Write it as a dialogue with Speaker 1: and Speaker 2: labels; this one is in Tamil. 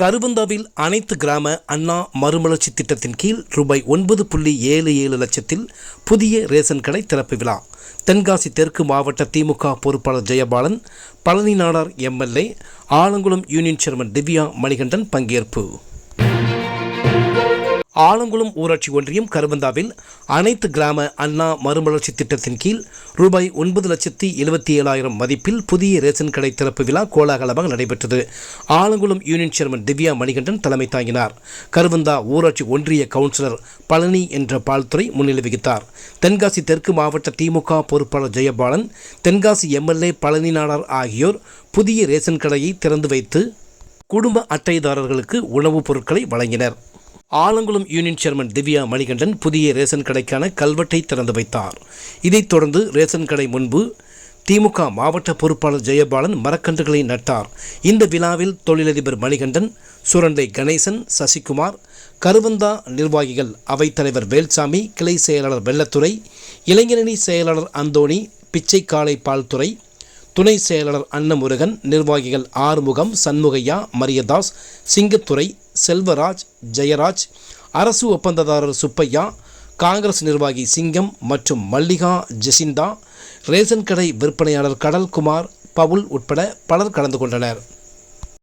Speaker 1: கருவந்தாவில் அனைத்து கிராம அண்ணா மறுமலர்ச்சி திட்டத்தின் கீழ் ரூபாய் ஒன்பது புள்ளி ஏழு ஏழு லட்சத்தில் புதிய ரேஷன் கடை திறப்பு விழா. தென்காசி தெற்கு மாவட்ட திமுக பொறுப்பாளர் Jayabalan Palani Nadar MLA Alangulam union chairman Divya Manikandan பங்கேற்பு. ஆலங்குளம் ஊராட்சி ஒன்றியம் கருவந்தாவில் அனைத்து கிராம அண்ணா மறுமலர்ச்சி திட்டத்தின் கீழ் ரூபாய் ஒன்பது லட்சத்தி எழுபத்தி ஏழாயிரம் மதிப்பில் புதிய ரேஷன் கடை திறப்பு விழா கோலாகலமாக நடைபெற்றது. ஆலங்குளம் யூனியன் சேர்மன் திவ்யா மணிகண்டன் தலைமை தாங்கினார். கருவந்தா ஊராட்சி ஒன்றிய கவுன்சிலர் பழனி என்ற பால்துறை முன்னிலை வகித்தார். தென்காசி தெற்கு மாவட்ட திமுக பொறுப்பாளர் ஜெயபாலன் தென்காசி எம்எல்ஏ பழனி நாடார் ஆகியோர் புதிய ரேஷன் கடையை திறந்து வைத்து குடும்ப அட்டைதாரர்களுக்கு உணவுப் பொருட்களை வழங்கினர். ஆலங்குளம் யூனியன் சேர்மன் திவ்யா மணிகண்டன் புதிய ரேஷன் கடைக்கான கல்வெட்டை திறந்து வைத்தார். இதைத் தொடர்ந்து ரேஷன் கடை முன்பு திமுக மாவட்ட பொறுப்பாளர் ஜெயபாலன் மரக்கன்றுகளை நட்டார். இந்த விழாவில் தொழிலதிபர் மணிகண்டன் சுரண்டை கணேசன் சசிகுமார் கருவந்தா நிர்வாகிகள் அவைத்தலைவர் வேல்சாமி கிளை செயலாளர் வெள்ளத்துறை இளைஞரணி செயலாளர் அந்தோணி பிச்சைக்காலை பால்துறை துணை செயலாளர் அன்னமுருகன் நிர்வாகிகள் ஆறுமுகம் சண்முகையா மரியதாஸ் சிங்கத்துறை செல்வராஜ் ஜெயராஜ் அரசு ஒப்பந்ததாரர் சுப்பையா காங்கிரஸ் நிர்வாகி சிங்கம் மற்றும் மல்லிகா ஜெசிந்தா ரேஷன் கடை விற்பனையாளர் கடல்குமார் பவுல் உட்பட பலர் கலந்து கொண்டனர்.